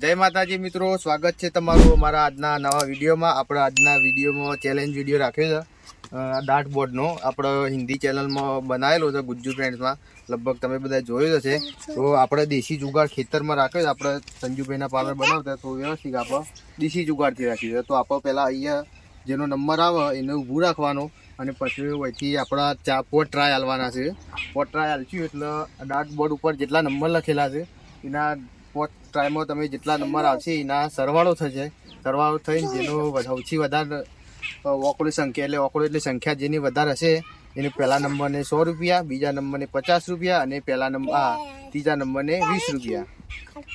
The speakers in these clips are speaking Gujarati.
જય માતાજી મિત્રો, સ્વાગત છે તમારું અમારા આજના નવા વિડીયોમાં. આપણે આજના વિડીયોમાં ચેલેન્જ વીડિયો રાખ્યો છે ડાર્ટ બોર્ડનો આપણો હિન્દી ચેનલમાં બનાવેલો છે ગુજ્જુ ફ્રેન્ડ્સમાં લગભગ તમે બધા જોયું હશે. તો આપણે દેશી જુગાડ ખેતરમાં રાખ્યો છે. આપણે સંજુભાઈના પાર્લર બનાવતા તો વ્યવસ્થિત આપણે દેશી જુગાડથી રાખ્યું છે. તો આપણે પહેલાં અહીંયા જેનો નંબર આવે એને ઊભું રાખવાનો અને પછી વહીથી આપણા ચા પોટ ટ્રાય હાલવાના છે. પોટ ટ્રાય હાલશું એટલે ડાર્ટ બોર્ડ ઉપર જેટલા નંબર લખેલા છે, એના પોટ ટાઈમમાં તમે જેટલા નંબર આવશે એના સરવાળો થશે સરવાળો થઈને જેનો સૌથી વધારે ઓકળી સંખ્યા એટલે ઓકળો એટલે સંખ્યા જેની વધારે હશે એને પહેલા નંબરને સો રૂપિયા બીજા નંબરને પચાસ રૂપિયા અને પહેલા નંબર આ ત્રીજા નંબરને વીસ રૂપિયા.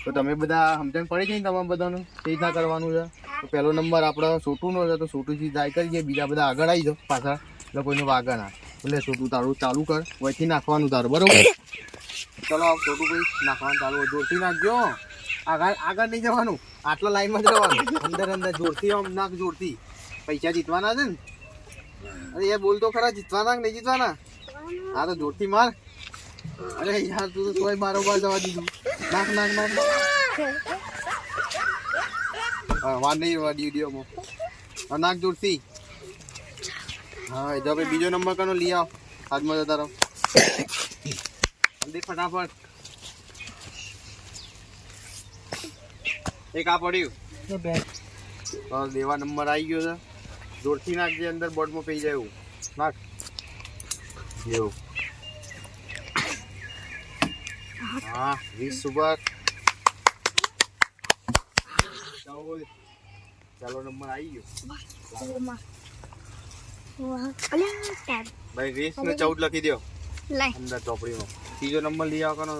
તો તમે બધા સમજણ પડી જાય ને તમારે બધાનું? એ રીતના કરવાનું છે. તો પહેલો નંબર આપણો સોટુનો છે તો સોટુથી ટ્રાય કરીએ બીજા બધા આગળ આવી જાઓ પાછળ એટલે કોઈનું વાગા ના એટલે સોટું તારું ચાલુ કર વહીથી નાખવાનું તારું બરોબર? ચલો આવ છોટું ભાઈ, નાખવાનું ચાલુ. જોરથી નાખજો. આગળ આગળ નહીં જવાનું, આટલા લાઈનમાં જ રહેવાનું અંદર અંદર જોરથી આમ નાખ, જોરથી. પૈસા જીતવાના છે ને? અરે એ બોલતો ખરા, જીતવાના નહીં જીતવાના? હા તો જોરથી માર. અરે યાર, તું તો મારો બાર જવા દીધું. નાખ નાખ નાખ. વાર નહીં વિડીયોમાં હા, નાખ જોરથી. હા જો ભાઈ બીજો નંબર કનો? લઈ આવ. હાથમાં જતા રહો. જલ્દી ફટાફટ. એક આ પડ્યું. તો દેવા નંબર આવી ગયો છે. જોરથી નાખજે અંદર બોર્ડમાં પી જાય એવું. નાખ. એવું. હા વીસ સુપર ચાલો નંબર આવી ગયો. ભાઈ વીસ ને ચૌદ લખી દો અંદર ચોપડીમાં. ત્રીજો નંબર લઈ આવો કનો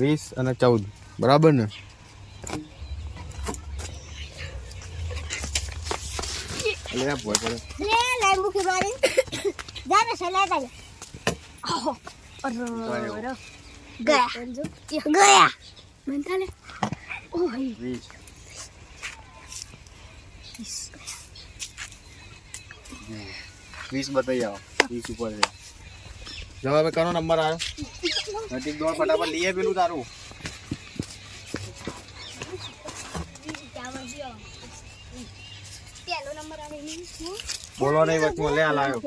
વીસ અને ચૌદ. બરાબર ને? લે આ બોય પડે લે લાઈન મારી. જા ને સલાહ તા ઓહો. અરે અરે ગયા. ગયા. મન થાલે ઓય. વીસ. બતાવી આવો. વીસ ઉપર છે. જો હવે કનો નંબર આવ્યો? નજીક દોડ ફટાફટ લઈએ પેલું તારું. પેલો નંબર આવે બોલો નહીં વચમાં લે આ લાવ્યો.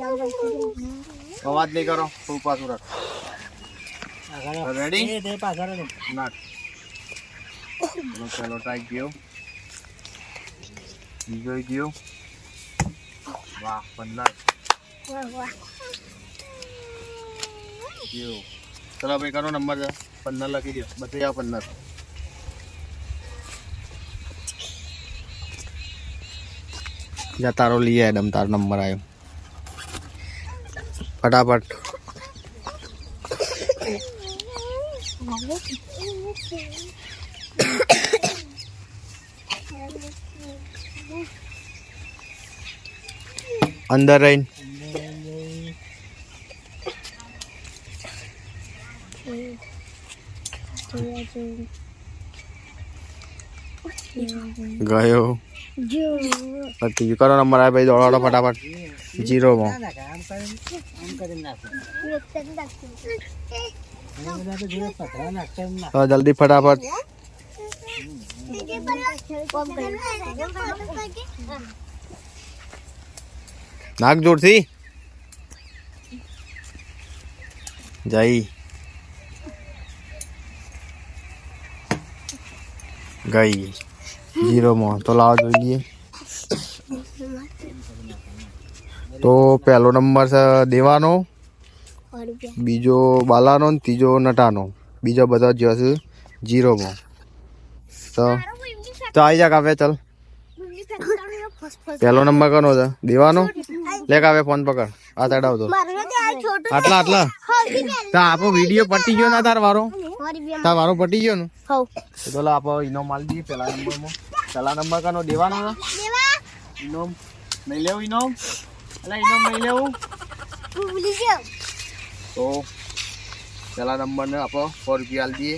અવાજ નહીં કરો. ફૂલ પાછું રાખ. રેડી નાખ. ચલો પેલો ટ્રાય ગયો. બીજો ગયો. વાહ પંદર. ગયો. ચલો ભાઈ કરો નંબર પંદર લખી દો બતાવી આવો પંદર. જા તારો લઈ એડમ. તારો નંબર આવ્યો ફટાફટ. અંદર રહીને. ગયો. પછી કરો નંબર આવે ભાઈ દોડો ફટાફટ. જીરોમાં. તો જલ્દી ફટાફટ નાક જોરથી જઈ ગઈ જીરોમાં તો લાવો જોઈએ તો પહેલો નંબર છે દેવાનો બીજો બાલાનો ને ત્રીજો નટાનો. બીજો બધો જ્યાં છે જીરોમાં. તો તો આવી જા કાવે ચાલ. પહેલો નંબર કનો છે? દેવાનો? લે કાવે ફોન પકડ. આ ચડાવતો આટલા આટલા. તો આપો વીડિયો પટી ગયો ના તાર વારો? તાર વારો પટી ગયો ને? તો ચાલો આપો ઇનો માલ દી પેલા નંબરમાં પેલા નંબર કનો? દેવાનો છે? ઇનો નહીં લેવું ઇનોમ એટલે ઇનોમ નહીં લેવું? તો પહેલા નંબરને આપો સો રૂપિયા આલી દઈએ.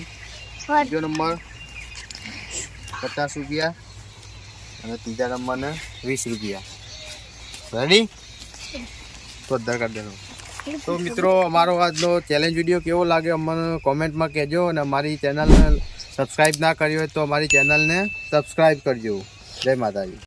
બીજો નંબર પચાસ રૂપિયા. અને ત્રીજા નંબરને વીસ રૂપિયા. રેડી તો અધર કરી દેજો. તો મિત્રો અમારો આજનો ચેલેન્જ વીડિયો કેવો લાગે અમને કોમેન્ટમાં કહેજો અને અમારી ચેનલને સબસ્ક્રાઈબ ના કરી હોય તો અમારી ચેનલને સબસ્ક્રાઈબ કરજો. જય માતાજી.